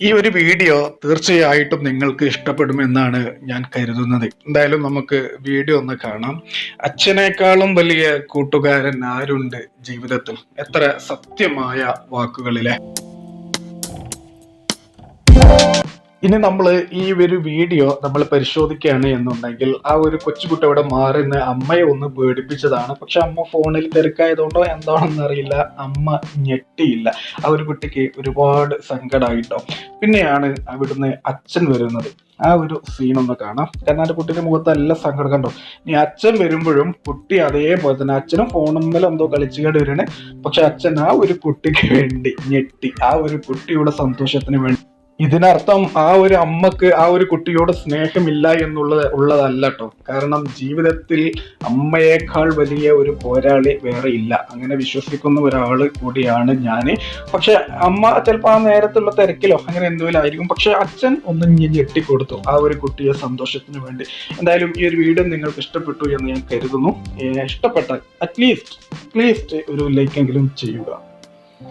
ഈ ഒരു വീഡിയോ തീർച്ചയായിട്ടും നിങ്ങൾക്ക് ഇഷ്ടപ്പെടുമെന്നാണ് ഞാൻ കരുതുന്നത്. എന്തായാലും നമുക്ക് വീഡിയോ ഒന്ന് കാണാം. അച്ഛനേക്കാളും വലിയ കൂട്ടുകാരൻ ആരുണ്ട് ജീവിതത്തിൽ? എത്ര സത്യമായ വാക്കുകളിലെ? ഇനി നമ്മൾ ഈ ഒരു വീഡിയോ നമ്മൾ പരിശോധിക്കുകയാണ് എന്നുണ്ടെങ്കിൽ ആ ഒരു കൊച്ചുകുട്ടി അവിടെ മാറി നിന്ന് അമ്മയെ ഒന്ന് പേടിപ്പിച്ചതാണ്. പക്ഷെ അമ്മ ഫോണിൽ തിരക്കായതുകൊണ്ടോ എന്താണെന്ന് അറിയില്ല. അമ്മ ഞെട്ടിയില്ല. ആ ഒരു കുട്ടിക്ക് ഒരുപാട് സങ്കടമായിട്ടോ പിന്നെയാണ് അവിടുന്ന് അച്ഛൻ വരുന്നത്. ആ ഒരു സീൻ ഒന്ന് കാണാം. കാരണം ആ കുട്ടിയുടെ മുഖത്ത് നല്ല സങ്കടം കണ്ടോ? ഇനി അച്ഛൻ വരുമ്പോഴും കുട്ടി അതേപോലെ തന്നെ. അച്ഛനും ഫോണുമ്മൽ എന്തോ കളിച്ചുകൊണ്ട് വരുന്നത് പക്ഷെ അച്ഛൻ ആ ഒരു കുട്ടിക്ക് വേണ്ടി ഞെട്ടി. ആ ഒരു കുട്ടിയുടെ സന്തോഷത്തിന് വേണ്ടി ഇതിനർത്ഥം ആ ഒരു അമ്മയ്ക്ക് ആ ഒരു കുട്ടിയോട് സ്നേഹമില്ല എന്നുള്ളത് ഉള്ളതല്ല കേട്ടോ കാരണം ജീവിതത്തിൽ അമ്മയേക്കാൾ വലിയ ഒരു പോരാളി വേറെ ഇല്ല. അങ്ങനെ വിശ്വസിക്കുന്ന ഒരാൾ കൂടിയാണ് ഞാൻ പക്ഷെ അമ്മ ചിലപ്പോൾ ആ നേരത്തുള്ള തിരക്കിലോ അങ്ങനെ എന്തെങ്കിലും പക്ഷെ അച്ഛൻ ഒന്ന് ഞെട്ടിക്കൊടുത്തു ആ ഒരു കുട്ടിയെ സന്തോഷത്തിന് വേണ്ടി. എന്തായാലും ഈ ഒരു വീഡിയോ നിങ്ങൾക്ക് ഇഷ്ടപ്പെട്ടു എന്ന് ഞാൻ കരുതുന്നു. ഇഷ്ടപ്പെട്ടാൽ അറ്റ്ലീസ്റ്റ് അറ്റ്ലീസ്റ്റ് ഒരു ലൈക്കെങ്കിലും ചെയ്യുക.